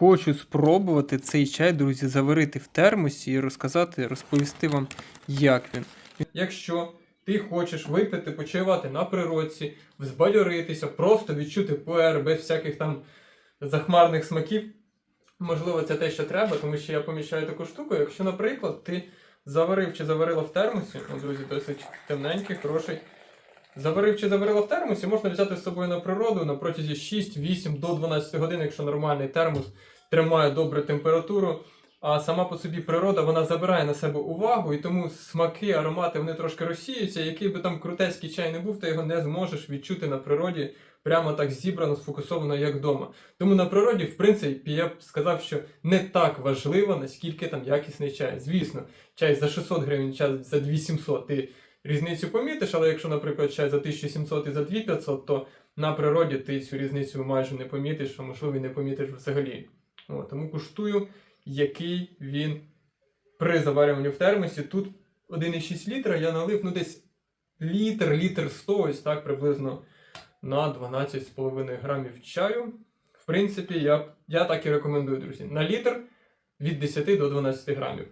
хочу спробувати цей чай, друзі, заварити в термосі і розказати, розповісти вам, як він. Якщо ти хочеш випити, почаювати на природі, взбадьоритися, просто відчути пуер без всяких там захмарних смаків, можливо, це те, що треба, тому що я поміщаю таку штуку. Якщо, наприклад, ти заварив чи заварила в термосі, ну, друзі, досить темненький, хороший. Заварив чи заварила в термосі, можна взяти з собою на природу на протязі 6, 8 до 12 годин, якщо нормальний термос тримає добру температуру. А сама по собі природа вона забирає на себе увагу, і тому смаки, аромати вони трошки розсіються. Який би там крутецький чай не був, ти його не зможеш відчути на природі прямо так зібрано, сфокусовано, як вдома. Тому на природі, в принципі, я б сказав, що не так важливо, наскільки там якісний чай. Звісно, чай за 600 гривень, чай за 2700, ти різницю помітиш, але якщо, наприклад, чай за 1700 і за 2500, то на природі ти цю різницю майже не помітиш, а можливо і не помітиш взагалі. О, тому куштую, який він при заварюванні в термосі. Тут 1,6 літра я налив ну десь літр, літр 100, ось так приблизно на 12,5 грамів чаю. В принципі, я, я так і рекомендую, друзі. На літр від 10 до 12 грамів.